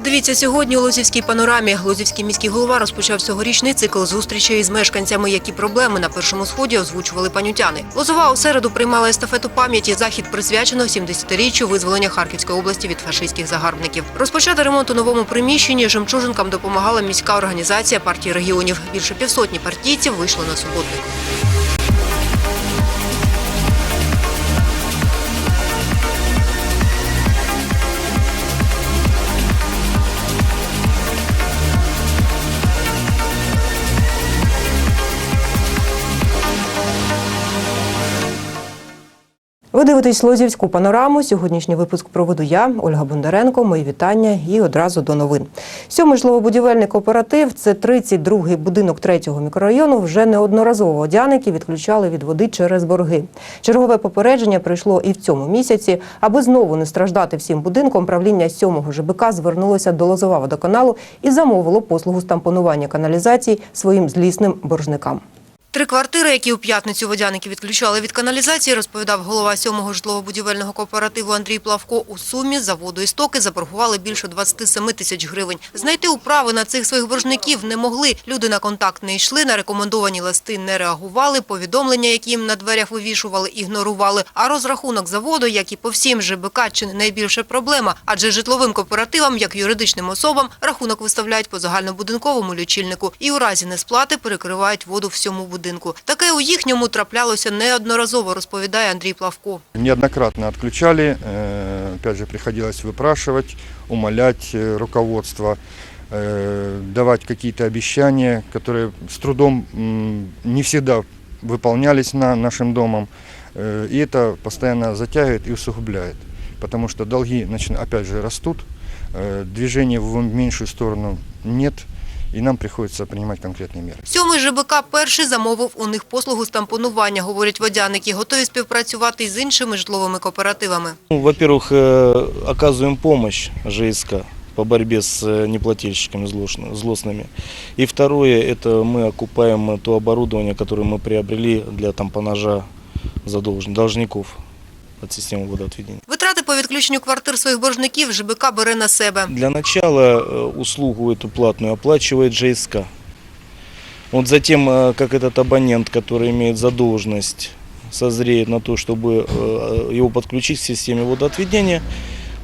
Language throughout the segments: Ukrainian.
Дивіться сьогодні у Лозівській панорамі. Лозівський міський голова розпочав цьогорічний цикл зустрічей із мешканцями, які проблеми на першому сході озвучували панютяни. Лозова у середу приймала естафету пам'яті. Захід присвячено 70-річчю визволення Харківської області від фашистських загарбників. Розпочати ремонт у новому приміщенні жемчужинкам допомагала міська організація партії регіонів. Більше півсотні партійців вийшло на суботник. Ви дивитесь Лозівську панораму. Сьогоднішній випуск проведу я, Ольга Бондаренко. Мої вітання і одразу до новин. Сьомий житлово-будівельний кооператив. Це 32-й будинок третього мікрорайону. Вже неодноразово одяники відключали від води через борги. Чергове попередження прийшло і в цьому місяці. Аби знову не страждати всім будинком, правління сьомого ЖБК звернулося до Лозова водоканалу і замовило послугу стампонування каналізації своїм злісним боржникам. Три квартири, які у п'ятницю водяники відключали від каналізації, розповідав голова сьомого житлово-будівельного кооперативу Андрій Плавко. У сумі за воду і стоки заборгували більше 27 тисяч гривень. Знайти управи на цих своїх боржників не могли. Люди на контакт не йшли, на рекомендовані листи не реагували, повідомлення, які їм на дверях вивішували, ігнорували. А розрахунок за воду, як і по всім ЖБК, чи не найбільша проблема. Адже житловим кооперативам, як юридичним особам, рахунок виставляють по загальнобудинковому лічильнику і у разі несплати перекривають воду всьому будинку Таке у їхньому траплялося неодноразово, розповідає Андрій Плавко. Неоднократно отключали, э, опять же приходилось выпрашивать, умолять э, руководство, э, давать какие-то обещания, которые с трудом м, не всегда выполнялись на нашим домом. Э, И это постоянно затягивает и усугубляет, потому что долги начи- опять же растут, э, движения в меньшую сторону нет, и нам приходится принимать конкретные меры. Сьомий ЖБК перший замовив у них послугу стампонування, говорять водяники. Готові співпрацювати й з іншими житловими кооперативами. Ну, Во-первых, э, оказываем помощь ЖСК по борьбе с э, неплательщиками злостно- злостными. И второе, это мы окупаем э, то оборудование, которое мы приобрели для тампонажа задолжен, должников от системы водоотведения. Витрати по відключенню квартир своїх боржників ЖБК бере на себе. Для начала э, услугу эту платную оплачивает ЖСК. Вот затем, э, как этот абонент, который имеет задолженность, созреет на то, чтобы э, его подключить к системе водоотведения,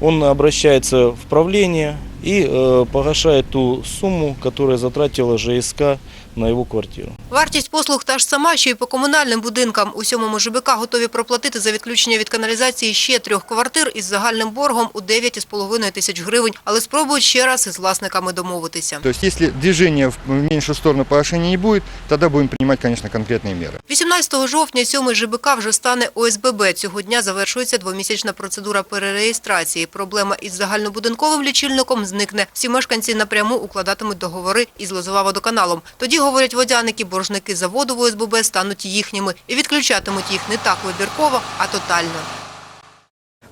он обращается в правление и э, погашает ту сумму, которую затратила ЖСК на его квартиру. Вартість послуг та ж сама, що й по комунальним будинкам. У сьомому ЖБК готові проплатити за відключення від каналізації ще трьох квартир із загальним боргом у 9,5 тисяч гривень, але спробують ще раз із власниками домовитися. То есть если движения в меньшую сторону погашения не будет, тогда будем принимать, конечно, конкретные меры. 18 жовтня сьомий ЖБК вже стане ОСББ. Цього дня завершується двомісячна процедура перереєстрації. Проблема із загальнобудинковим лічильником зникне. Всі мешканці напряму укладатимуть договори із Лозова водоканалом. Тоді, говорять водяники, боржники за воду в ОСББ стануть їхніми і відключатимуть їх не так вибірково, а тотально.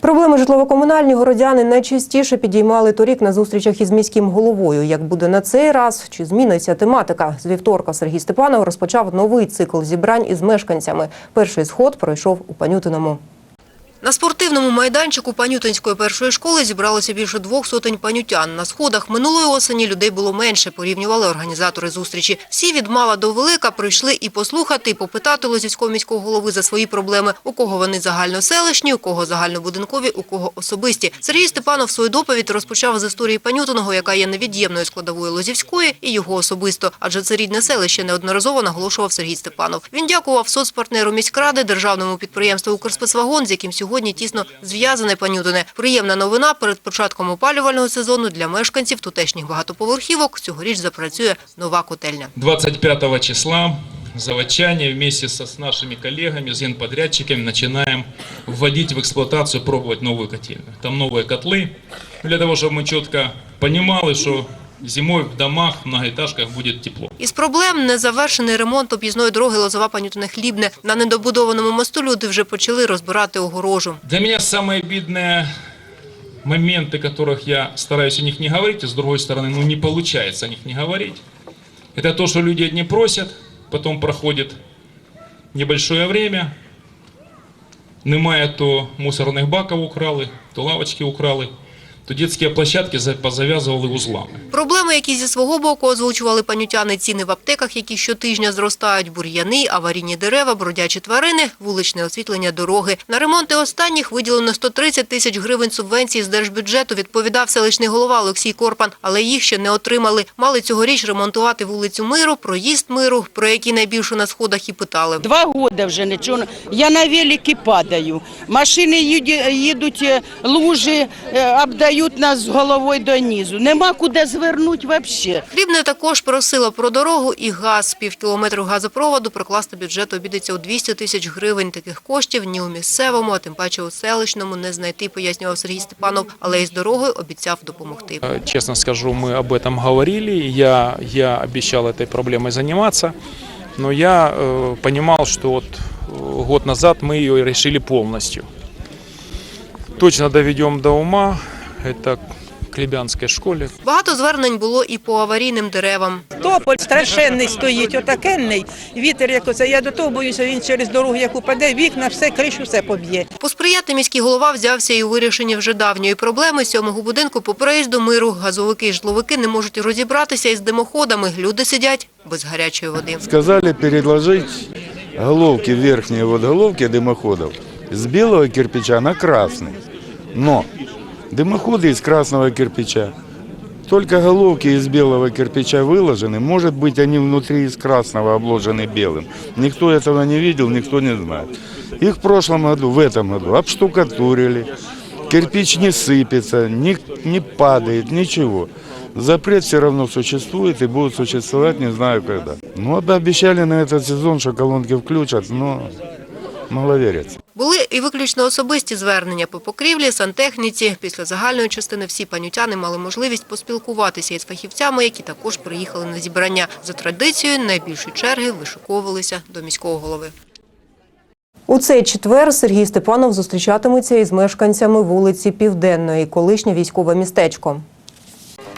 Проблеми житлово-комунальні городяни найчастіше підіймали торік на зустрічах із міським головою. Як буде на цей раз, чи зміниться тематика? З вівторка Сергій Степанов розпочав новий цикл зібрань із мешканцями. Перший сход пройшов у Панютиному. На спортивному майданчику Панютинської першої школи зібралося більше двох сотень панютян. На сходах минулої осені людей було менше, порівнювали організатори зустрічі. Всі від мала до велика прийшли і послухати, і попитати Лозівського міського голови за свої проблеми. У кого вони загальноселищні, у кого загальнобудинкові, у кого особисті. Сергій Степанов свою доповідь розпочав з історії Панютиного, яка є невід'ємною складовою Лозівської і його особисто. Адже це рідне селище неодноразово наголошував Сергій Степанов. Він дякував соцпартнеру міськради, державному підприємству «Укрспецвагон», з яким сьогодні тісно зв'язане Панютине. Приємна новина перед початком опалювального сезону для мешканців тутешніх багатоповерхівок. Цьогоріч запрацює нова котельня. 25 числа заводчане вместе со, с нашими коллегами, с генподрядчиками начинаем вводить в эксплуатацию, пробовать новую котельную. Там новые котлы, для того, чтобы мы четко понимали, что зимой в домах, в многоэтажках будет тепло. Із проблем незавершений ремонт об'їзної дороги лозова панютине хлібне. На недобудованому мосту люди вже почали розбирати огорожу. Для меня самые обидные моменты, которых я стараюсь о них не говорить, и с другой стороны, ну не получается о них не говорить, это то, что люди одни просят, потом проходит небольшое время, немає то мусорних баків украли, то лавочки украли. то детские площадки за- позавязывали узлами. Проблеми, які зі свого боку озвучували панютяни, ціни в аптеках, які щотижня зростають, бур'яни, аварійні дерева, бродячі тварини, вуличне освітлення дороги. На ремонти останніх виділено 130 тисяч гривень субвенції з держбюджету, відповідав селищний голова Олексій Корпан, але їх ще не отримали. Мали цьогоріч ремонтувати вулицю Миру, проїзд Миру, про які найбільше на сходах і питали. Два года вже нічого. Я на великі падаю. Машини їдуть, е, лужі е, обдають нас з головою донизу. Нема куди звернути взагалі. Рівне також просило про дорогу і газ. Пів кілометру газопроводу прокласти бюджет обідеться у 200 тисяч гривень. Таких коштів ні у місцевому, а тим паче у селищному не знайти, пояснював Сергій Степанов, але із дорогою обіцяв допомогти. Э, Честно скажу, мы об этом говорили. Я, я обещал этой проблемой заниматься. Но я э, понимал, что вот э, год назад мы ее решили полностью. Точно доведем до ума. Это к Лебянской школе. Багато звернень було і по аварійним деревам. Тополь страшенний стоїть, отакенний. Вітер як оце. Я до того боюся, він через дорогу як упаде, вікна, все, кришу, все поб'є. Посприяти міський голова взявся і у вирішенні вже давньої проблеми сьомого будинку по проїзду миру. Газовики і житловики не можуть розібратися із димоходами. Люди сидять без гарячої води. Сказали переложить головки, верхние вот головки дымоходов с белого кирпича на красный. Но дымоходы из красного кирпича. Только головки из белого кирпича выложены. Может быть, они внутри из красного обложены белым. Никто этого не видел, никто не знает. Их в прошлом году, в этом году обштукатурили. Кирпич не сыпется, не, не падает, ничего. Запрет все равно существует и будет существовать, не знаю когда. Ну, об- обещали на этот сезон, что колонки включат, но мало верится. Були і виключно особисті звернення по покрівлі, сантехніці. Після загальної частини всі панютяни мали можливість поспілкуватися із фахівцями, які також приїхали на зібрання. За традицією найбільші черги вишиковувалися до міського голови. У цей четвер Сергій Степанов зустрічатиметься із мешканцями вулиці Південної, колишнє військове містечко.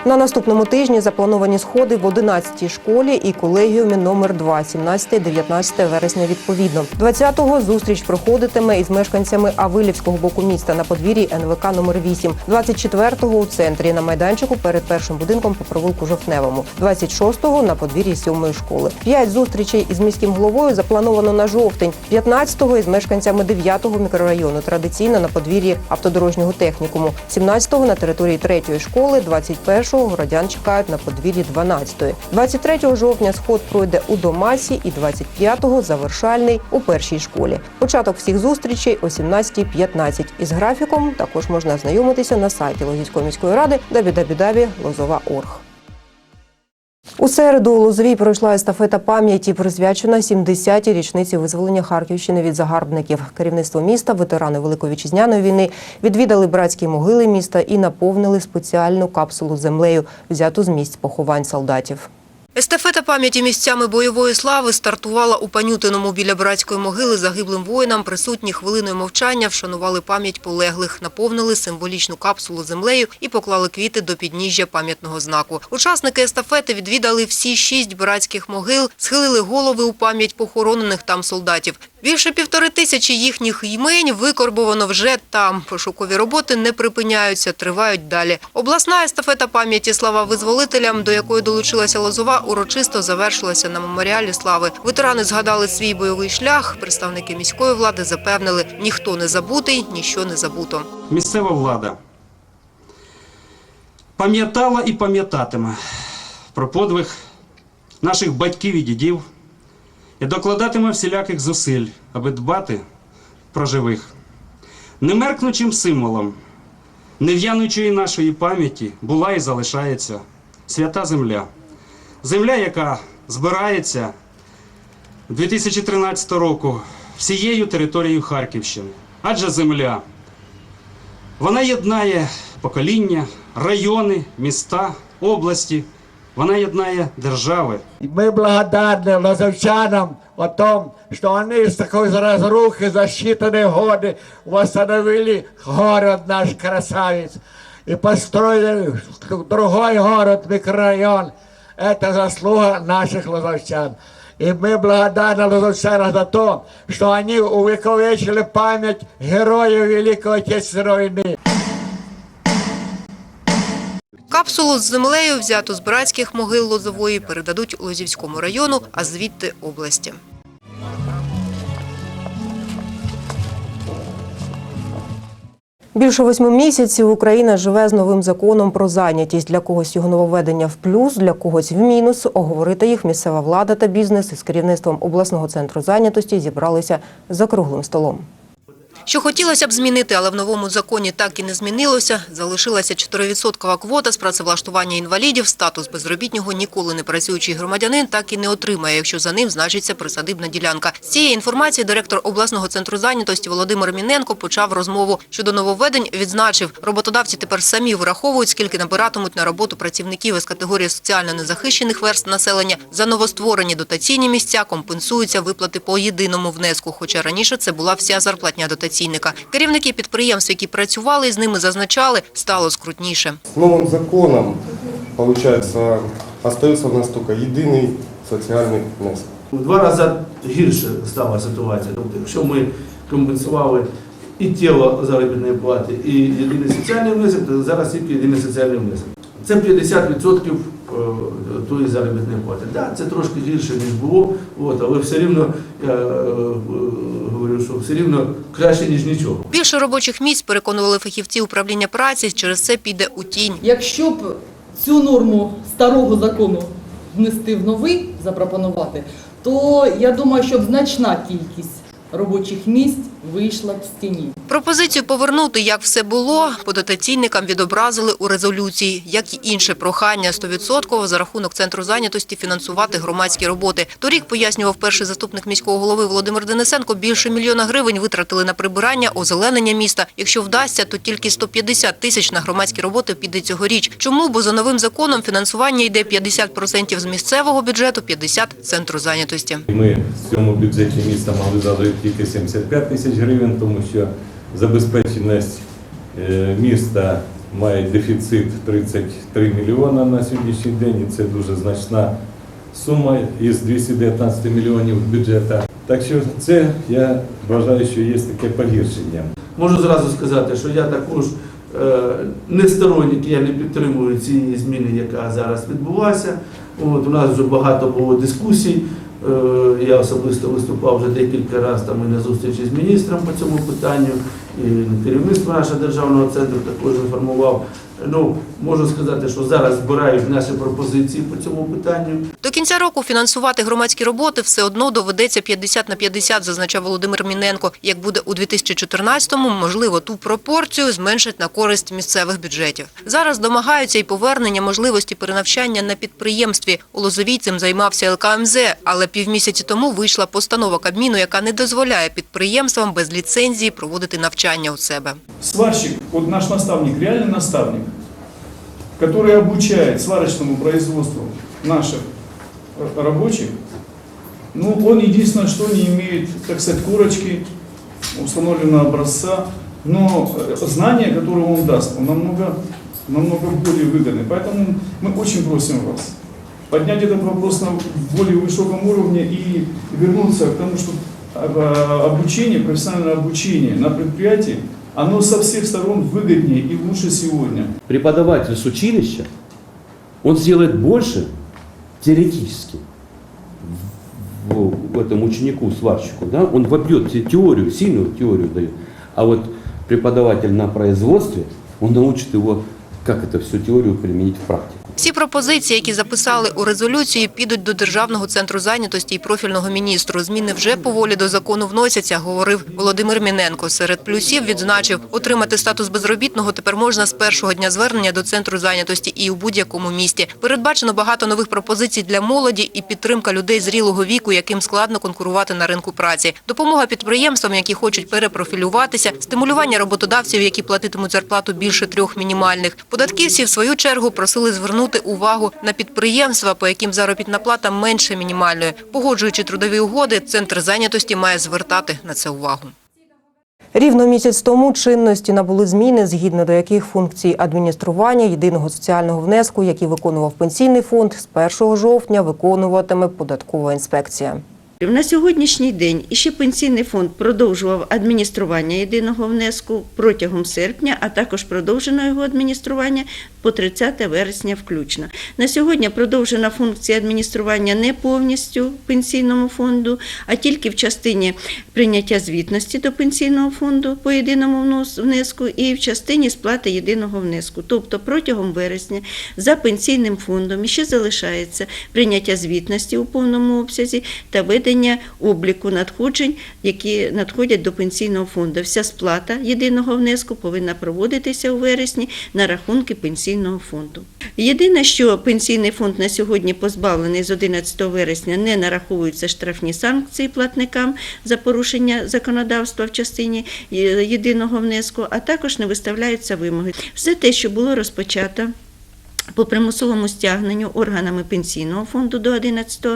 На наступному тижні заплановані сходи в 11-й школі і колегіумі номер 2 17-19 вересня відповідно. 20-го зустріч проходитиме із мешканцями Авилівського боку міста на подвір'ї НВК номер 8 24-го у центрі на майданчику перед першим будинком по провулку Жовтневому, 26-го на подвір'ї 7-ї школи. П'ять зустрічей із міським головою заплановано на жовтень, 15-го із мешканцями 9-го мікрорайону, традиційно на подвір'ї автодорожнього технікуму, 17-го на території 3-ї школи, 21-го городян чекають на подвір'ї 12-ї. 23 жовтня сход пройде у Домасі і 25-го завершальний у першій школі. Початок всіх зустрічей о 17.15. Із графіком також можна ознайомитися на сайті Лозівської міської ради www.lozova.org. У середу у Лозовій пройшла естафета пам'яті, присвячена 70-й річниці визволення Харківщини від загарбників. Керівництво міста, ветерани Великої вітчизняної війни відвідали братські могили міста і наповнили спеціальну капсулу землею, взяту з місць поховань солдатів. Естафета пам'яті місцями бойової слави стартувала у Панютиному біля братської могили загиблим воїнам. Присутні хвилиною мовчання вшанували пам'ять полеглих, наповнили символічну капсулу землею і поклали квіти до підніжжя пам'ятного знаку. Учасники естафети відвідали всі шість братських могил, схилили голови у пам'ять похоронених там солдатів. Більше півтори тисячі їхніх ймень викорбовано вже там. Пошукові роботи не припиняються, тривають далі. Обласна естафета пам'яті «Слава визволителям», до якої долучилася Лозова, урочисто завершилася на меморіалі слави. Ветерани згадали свій бойовий шлях. Представники міської влади запевнили, ніхто не забутий, ніщо не забуто. місцева влада пам'ятала і пам'ятатиме про подвиг наших батьків і дідів і докладатиме всіляких зусиль, аби дбати про живих. Немеркнучим символом нев'янучої нашої пам'яті була і залишається свята земля. Земля, яка збирається 2013 року всією територією Харківщини. Адже земля вона єднає покоління, райони, міста, області. Вона єднає держави. И мы благодарны лазовчанам о том, что они из такой разрухи за считанные годы восстановили город наш красавец и построили другой город, микрорайон. Это заслуга наших лазовчан. И мы благодарны лазовчанам за то, что они увековечили память героев Великой Отечественной войны. Капсулу з землею, взяту з братських могил Лозової, передадуть Лозівському району, а звідти області. Більше восьми місяців Україна живе з новим законом про зайнятість. Для когось його нововведення в плюс, для когось в мінус. Оговорити їх місцева влада та бізнес із керівництвом обласного центру зайнятості зібралися за круглим столом. Що хотілося б змінити, але в новому законі так і не змінилося. Залишилася 4% квота з працевлаштування інвалідів. Статус безробітнього ніколи не працюючий громадянин так і не отримає, якщо за ним значиться присадибна ділянка. З цієї інформації директор обласного центру зайнятості Володимир Міненко почав розмову щодо нововведень. Відзначив, роботодавці тепер самі вираховують, скільки набиратимуть на роботу працівників із категорії соціально незахищених верст населення. За новостворені дотаційні місця компенсуються виплати по єдиному внеску, хоча раніше це була вся зарплатня дотаційника. Керівники підприємств, які працювали з ними, зазначали, стало скрутніше. С новым законом, получается, остается у нас только единый социальный внесок. В два рази гірше стала ситуація. Тобто, якщо ми компенсували і тіло заробітної плати, і єдиний соціальний внесок, то зараз тільки єдиний соціальний внесок. Це 50% е, тої заробітної плати. Так, це трошки гірше, ніж було, от, але все рівно, я е, е, говорю, що все рівно краще, ніж нічого. Більше робочих місць переконували фахівці управління праці. Через це піде у тінь. Якщо б цю норму старого закону внести в новий, запропонувати, то я думаю, що б значна кількість робочих місць вийшла б з тіні. Пропозицію повернути, як все було, подотаційникам відобразили у резолюції, як і інше прохання 100% за рахунок центру зайнятості фінансувати громадські роботи. Торік пояснював перший заступник міського голови Володимир Денисенко, більше мільйона гривень витратили на прибирання, озеленення міста. Якщо вдасться, то тільки 150 тисяч на громадські роботи піде цьогоріч. Чому? Бо за новим законом фінансування йде 50% з місцевого бюджету, 50% – центру зайнятості. Ми в цьому бюджеті міста мали задати тільки 75 тисяч гривень, тому що забезпеченість е, міста має дефіцит 33 мільйона на сьогоднішній день, і це дуже значна сума із 219 мільйонів бюджету. Так що це я вважаю, що є таке погіршення. Можу зразу сказати, що я також е, не сторонник, я не підтримую цієї зміни, яка зараз відбулася. От, у нас вже багато було дискусій. Е, Я особисто виступав вже декілька разів там і на зустрічі з міністром по цьому питанню, і керівництво нашого державного центру також інформував. Ну, можу сказати, що зараз збирають наші пропозиції по цьому питанню. До кінця року фінансувати громадські роботи все одно доведеться 50 на 50, зазначав Володимир Міненко. Як буде у 2014-му, можливо, ту пропорцію зменшать на користь місцевих бюджетів. Зараз домагаються і повернення можливості перенавчання на підприємстві. У Лозовій цим займався ЛКМЗ, але півмісяці тому вийшла постанова Кабміну, яка не дозволяє підприємствам без ліцензії проводити навчання у себе. Сварщик, вот наш наставник, реальный наставник, который обучает сварочному производству наших э, рабочих, ну, он единственное, что не имеет, так сказать, корочки установленного образца, но э, знания, которые он даст, он намного, намного более выгодны. Поэтому мы очень просим вас поднять этот вопрос на более высоком уровне и вернуться к тому, что э, обучение, профессиональное обучение на предприятии, оно со всех сторон выгоднее и лучше сегодня. Преподаватель с училища, он сделает больше теоретически в, этом ученику, сварщику, да? он вобьет те- теорию, сильную теорию дает, а вот преподаватель на производстве, он научит его, как это всю теорию применить в практике. Всі пропозиції, які записали у резолюції, підуть до Державного центру зайнятості і профільного міністру. Зміни вже поволі до закону вносяться, говорив Володимир Міненко. Серед плюсів відзначив, отримати статус безробітного тепер можна з першого дня звернення до центру зайнятості і у будь-якому місті. Передбачено багато нових пропозицій для молоді і підтримка людей зрілого віку, яким складно конкурувати на ринку праці. Допомога підприємствам, які хочуть перепрофілюватися, стимулювання роботодавців, які платитимуть зарплату більше трьох мінімальних. Податківці, в свою чергу, просили звернути увагу на підприємства, по яким заробітна плата менше мінімальної. Погоджуючи трудові угоди, центр зайнятості має звертати на це увагу. Рівно місяць тому чинності набули зміни, згідно до яких функції адміністрування єдиного соціального внеску, який виконував пенсійний фонд, з 1 жовтня виконуватиме податкова інспекція. На сьогоднішній день іще пенсійний фонд продовжував адміністрування єдиного внеску протягом серпня, а також продовжено його адміністрування по 30 вересня включно. На сьогодні продовжена функція адміністрування не повністю пенсійному фонду, а тільки в частині прийняття звітності до пенсійного фонду по єдиному внеску і в частині сплати єдиного внеску. Тобто протягом вересня за пенсійним фондом ще залишається прийняття звітності у повному обсязі та ведення обліку надходжень, які надходять до пенсійного фонду. Вся сплата єдиного внеску повинна проводитися у вересні на рахунки пенсійного фонду. Єдине, що пенсійний фонд на сьогодні позбавлений з 11 вересня, не нараховуються штрафні санкції платникам за порушення законодавства в частині е, єдиного внеску, а також не виставляються вимоги. Все те, що було розпочато. По примусовому стягненню органами пенсійного фонду до 11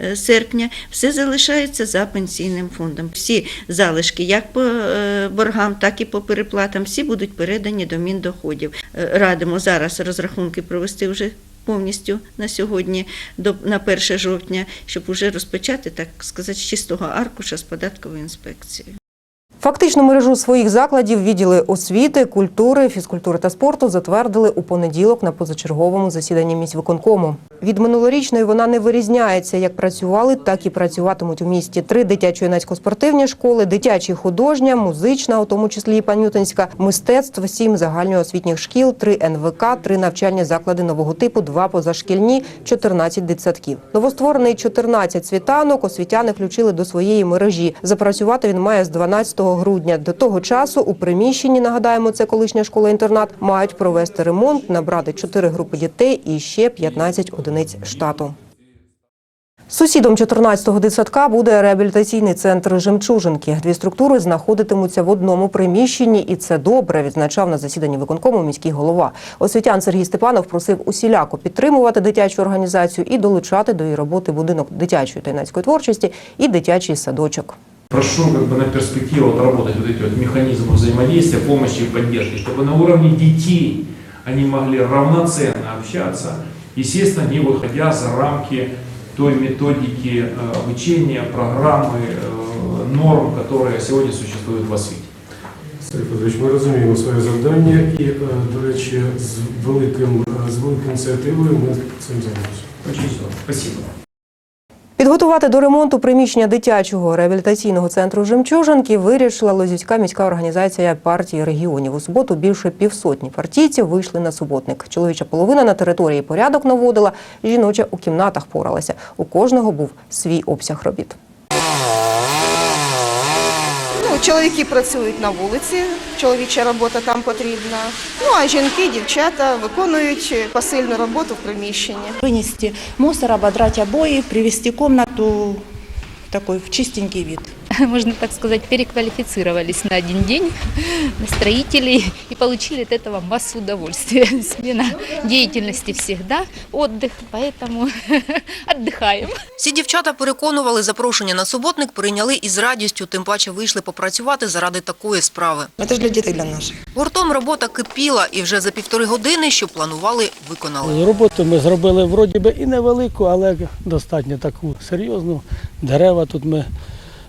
е, серпня все залишається за пенсійним фондом. Всі залишки, як по е, боргам, так і по переплатам, всі будуть передані до Міндоходів. Е, Радимо зараз розрахунки провести вже повністю на сьогодні, до, на 1 жовтня, щоб вже розпочати, так сказати, чистого аркуша з податковою інспекцією. Фактичну мережу своїх закладів відділи освіти, культури, фізкультури та спорту затвердили у понеділок на позачерговому засіданні міськвиконкому. Від минулорічної вона не вирізняється. Як працювали, так і працюватимуть у місті. Три дитячо-юнацько-спортивні школи, дитячі художня, музична, у тому числі і панютинська, мистецтв, сім загальноосвітніх шкіл, три НВК, три навчальні заклади нового типу, два позашкільні, 14 дитсадків. Новостворений 14 світанок освітяни включили до своєї мережі. Запрацювати він має з 12 грудня. До того часу у приміщенні, нагадаємо, це колишня школа-інтернат, мають провести ремонт, набрати 4 групи дітей і ще 15 одиниць штату. Сусідом 14-го дитсадка буде реабілітаційний центр Жемчужинки. Дві структури знаходитимуться в одному приміщенні, і це добре, відзначав на засіданні виконкому міський голова. Освітян Сергій Степанов просив усіляко підтримувати дитячу організацію і долучати до її роботи будинок дитячої та творчості і дитячий садочок. Прошу как бы на перспективу отработать вот эти вот механизмы взаимодействия, помощи и поддержки, чтобы на уровне детей они могли равноценно общаться, естественно, не выходя за рамки той методики э, обучения, программы, э, норм, которые сегодня существуют в освіті. Сергій Петрович, ми розуміємо своє завдання і, е, до речі, з великим е, з великою ініціативою ми цим займаємося. Очень здорово. Спасибо. Підготувати до ремонту приміщення дитячого реабілітаційного центру Жемчужинки вирішила Лозівська міська організація партії регіонів. У суботу більше півсотні партійців вийшли на суботник. Чоловіча половина на території порядок наводила, жіноча у кімнатах поралася. У кожного був свій обсяг робіт. Ну, чоловіки працюють на вулиці, чоловіча робота там потрібна. Ну а жінки, дівчата виконують посильну роботу в приміщенні. Винести мусор, ободрати обої, привести кімнату в такой в чистенький вид. можно так сказать, переквалифицировались на один день на строителей и получили от этого массу удовольствия. Смена деятельности всегда, отдых, поэтому отдыхаем. Всі дівчата переконували, запрошення на суботник прийняли із радістю, тим паче вийшли попрацювати заради такої справи. Це ж для дітей, для наших. Гуртом робота кипіла і вже за півтори години, що планували, виконали. Роботу ми зробили вроді би і невелику, але достатньо таку серйозну. Дерева тут ми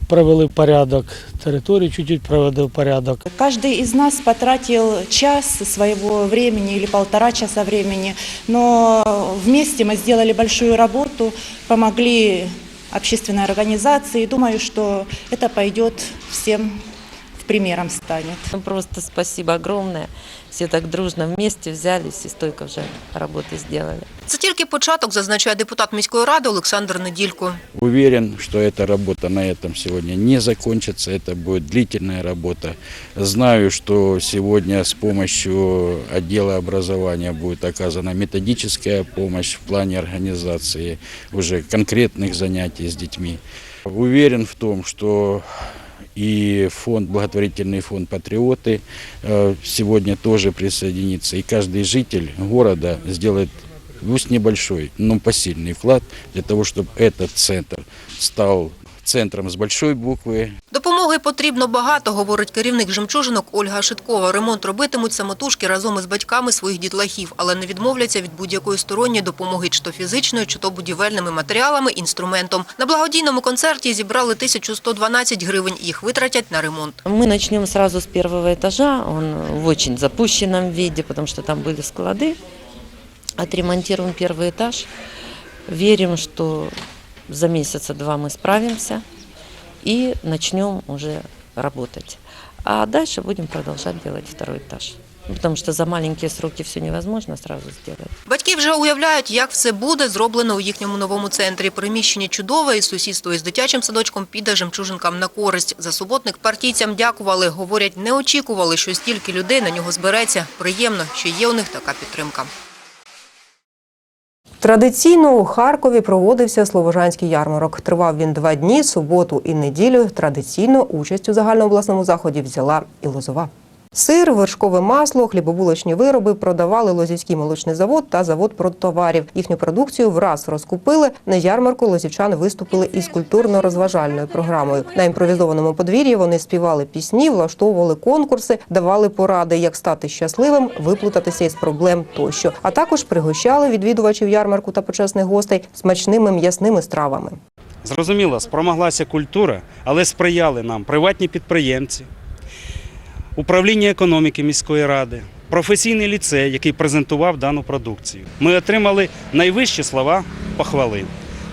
привели в порядок, територію чуть-чуть привели в порядок. Каждый из нас потратил час своего времени или полтора часа времени, но вместе мы сделали большую работу, помогли общественной организации. Думаю, что это пойдет всем в примером станет. Ну, Просто спасибо огромное Все так дружно вместе взялись и столько уже работы сделали. Це тільки початок, зазначає депутат міської ради Олександр Неділько. Уверен, что эта работа на этом сегодня не закончится, это будет длительная работа. Знаю, что сегодня с помощью отдела образования будет оказана методическая помощь в плане организации уже конкретных занятий с детьми. Уверен в том, что и фонд, благотворительный фонд «Патриоты» э, сегодня тоже присоединится. И каждый житель города сделает пусть небольшой, но посильный вклад для того, чтобы этот центр стал центром с большой буквы. Допомоги потрібно багато, говорить керівник жемчужинок Ольга Шиткова. Ремонт робитимуть самотужки разом із батьками своїх дітлахів, але не відмовляться від будь-якої сторонньої допомоги, чи то фізичною, чи то будівельними матеріалами, інструментом. На благодійному концерті зібрали 1112 гривень. Їх витратять на ремонт. Мы начнем сразу с первого этажа, он в очень запущенном виде, потому что там были склады. Отремонтируем первый этаж. Верим, что за месяца два мы справимся и начнем уже работать. А дальше будем продолжать делать второй этаж. Потому что за маленькие сроки все невозможно сразу сделать. Батьки вже уявляють, як все буде зроблено у їхньому новому центрі. Приміщення чудове і сусідство із дитячим садочком піде жемчужинкам на користь. За суботник партійцям дякували. Говорять, не очікували, що стільки людей на нього збереться. Приємно, що є у них така підтримка. Традиційно у Харкові проводився Словожанський ярмарок. Тривав він два дні, суботу і неділю. Традиційно участь у загальнообласному заході взяла і Лозова. Сир, вершкове масло, хлібобулочні вироби продавали Лозівський молочний завод та завод продтоварів. Їхню продукцію враз розкупили. На ярмарку лозівчани виступили із культурно-розважальною програмою. На імпровізованому подвір'ї вони співали пісні, влаштовували конкурси, давали поради, як стати щасливим, виплутатися із проблем тощо. А також пригощали відвідувачів ярмарку та почесних гостей смачними м'ясними стравами. Зрозуміло, спромоглася культура, але сприяли нам приватні підприємці, управління економіки міської ради, професійний ліцей, який презентував дану продукцію. Ми отримали найвищі слова похвали.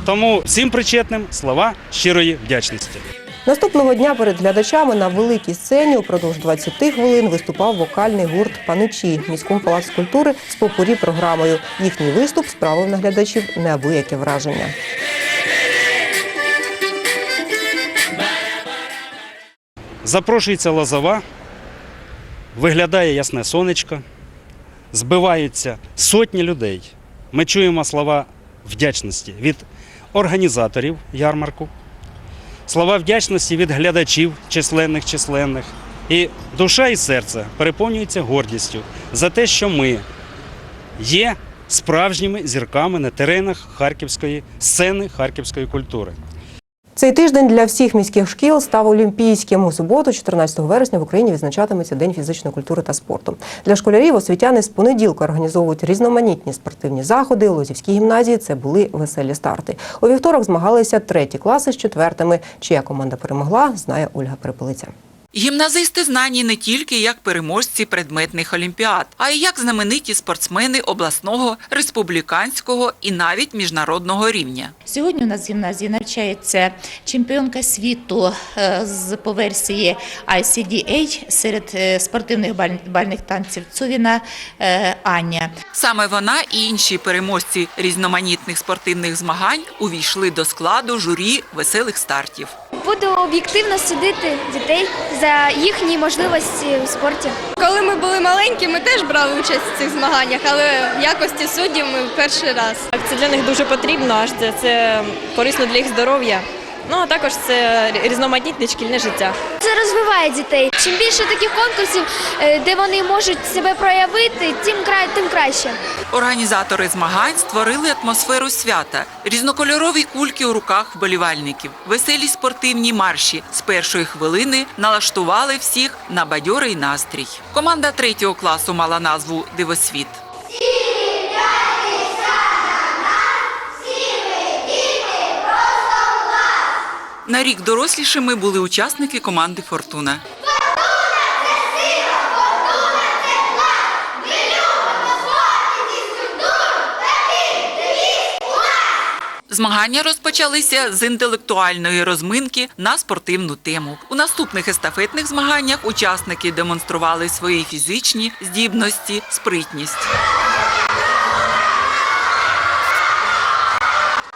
Тому всім причетним слова щирої вдячності. Наступного дня перед глядачами на великій сцені упродовж 20 хвилин виступав вокальний гурт Паничі міському палац культури з попурі програмою. Їхній виступ справив на глядачів неабияке враження. Запрошується лозова, виглядає ясне сонечко, збиваються сотні людей. Ми чуємо слова вдячності від організаторів ярмарку, слова вдячності від глядачів численних численних. І душа і серце переповнюються гордістю за те, що ми є справжніми зірками на теренах харківської сцени харківської культури. Цей тиждень для всіх міських шкіл став олімпійським. У суботу, 14 вересня, в Україні відзначатиметься День фізичної культури та спорту. Для школярів освітяни з понеділка організовують різноманітні спортивні заходи. У Лозівській гімназії це були веселі старти. У вівторок змагалися треті класи з четвертими. Чия команда перемогла, знає Ольга Перепелиця. Гімназисти знані не тільки як переможці предметних олімпіад, а й як знамениті спортсмени обласного, республіканського і навіть міжнародного рівня. Сьогодні у нас в гімназії навчається чемпіонка світу е, з по версії ICDA серед е, спортивних баль- бальних танців Цувіна е, Аня. Саме вона і інші переможці різноманітних спортивних змагань увійшли до складу журі веселих стартів. Буду об'єктивно судити дітей за їхні можливості у спорті. Коли ми були маленькі, ми теж брали участь в цих змаганнях, але в якості суддів ми перший раз. Це для них дуже потрібно, аж це, це корисно для їх здоров'я. Ну а також це різноманітне шкільне життя. Це розвиває дітей. Чим більше таких конкурсів, е, де вони можуть себе проявити, тим кра- тим краще. Організатори змагань створили атмосферу свята, різнокольорові кульки у руках вболівальників, веселі спортивні марші з першої хвилини налаштували всіх на бадьорий настрій. Команда третього класу мала назву Дивосвіт. На рік дорослішими були учасники команди Фортуна. Змагання розпочалися з інтелектуальної розминки на спортивну тему. У наступних естафетних змаганнях учасники демонстрували свої фізичні здібності, спритність.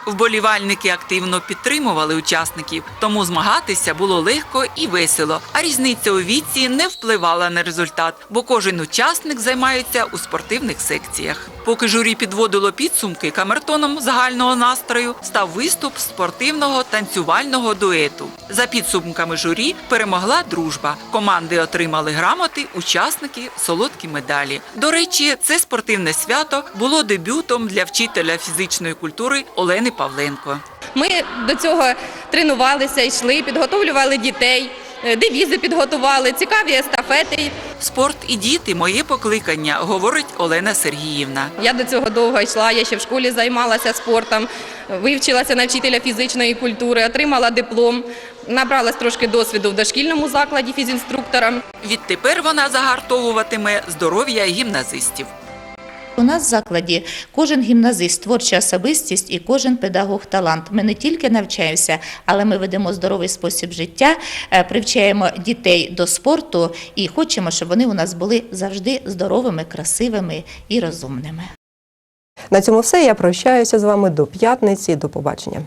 Вболівальники активно підтримували учасників, тому змагатися було легко і весело. А різниця у віці не впливала на результат, бо кожен учасник займається у спортивних секціях. Поки журі підводило підсумки, камертоном загального настрою став виступ спортивного танцювального дуету. За підсумками журі перемогла дружба. Команди отримали грамоти, учасники солодкі медалі. До речі, це спортивне свято було дебютом для вчителя фізичної культури Олени Павленко. Ми до цього тренувалися, йшли, підготовлювали дітей, девізи підготували, цікаві естафети. Спорт і діти моє покликання, говорить Олена Сергіївна. Я до цього довго йшла, я ще в школі займалася спортом, вивчилася на вчителя фізичної культури, отримала диплом, набралась трошки досвіду в дошкільному закладі фізінструктором. Відтепер вона загартовуватиме здоров'я гімназистів. У нас в закладі кожен гімназист, творча особистість і кожен педагог талант. Ми не тільки навчаємося, але ми ведемо здоровий спосіб життя, е, привчаємо дітей до спорту і хочемо, щоб вони у нас були завжди здоровими, красивими і розумними. На цьому все. Я прощаюся з вами до п'ятниці. До побачення.